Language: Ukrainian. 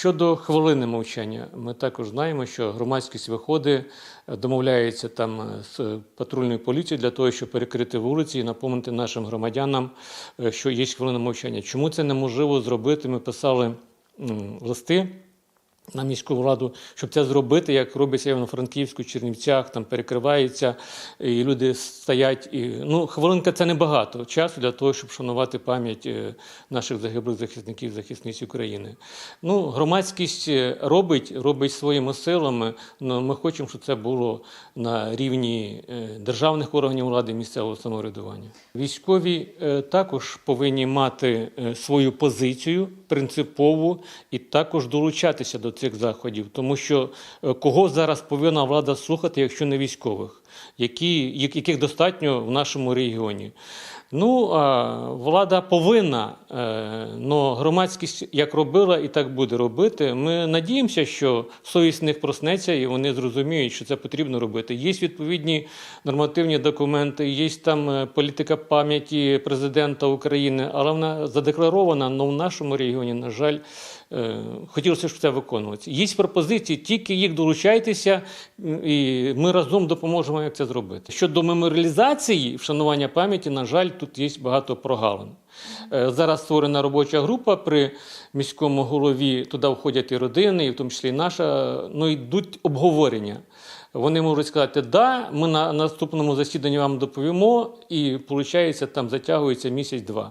Щодо хвилини мовчання, ми також знаємо, що громадськість виходить, е, домовляється там е, з патрульною поліцією для того, щоб перекрити вулиці і напомнити нашим громадянам, е, що є хвилина мовчання. Чому це неможливо зробити? Ми писали листи на міську владу, щоб це зробити, як робиться в Франківську, Чернівцях, там перекривається, і люди стоять. І, ну, хвилинка це небагато часу для того, щоб шанувати пам'ять е, наших загиблих захисників, захисниць України. Ну, громадськість е, робить, робить своїми силами, але ми хочемо, щоб це було на рівні е, державних органів влади, місцевого самоврядування. Військові також повинні мати свою позицію принципову і також долучатися до цих заходів, тому що е, кого зараз повинна влада слухати, якщо не військових, які, яких достатньо в нашому регіоні. Ну, влада повинна, але громадськість як робила і так буде робити. Ми надіємося, що совість них проснеться і вони зрозуміють, що це потрібно робити. Є відповідні нормативні документи, є там е, політика пам'яті президента України, але вона задекларована, але в нашому регіоні, на жаль, хотілося, щоб це виконувалося. Є пропозиції, тільки їх долучайтеся, і ми разом допоможемо, як це зробити. Щодо меморіалізації, вшанування пам'яті, на жаль, тут є багато прогалин. Е, Зараз створена робоча група при міському голові. Туди входять і родини, і в тому числі і наша. Ну йдуть обговорення. Вони можуть сказати, да, ми на наступному засіданні вам доповімо, і виходить, там затягується місяць-два.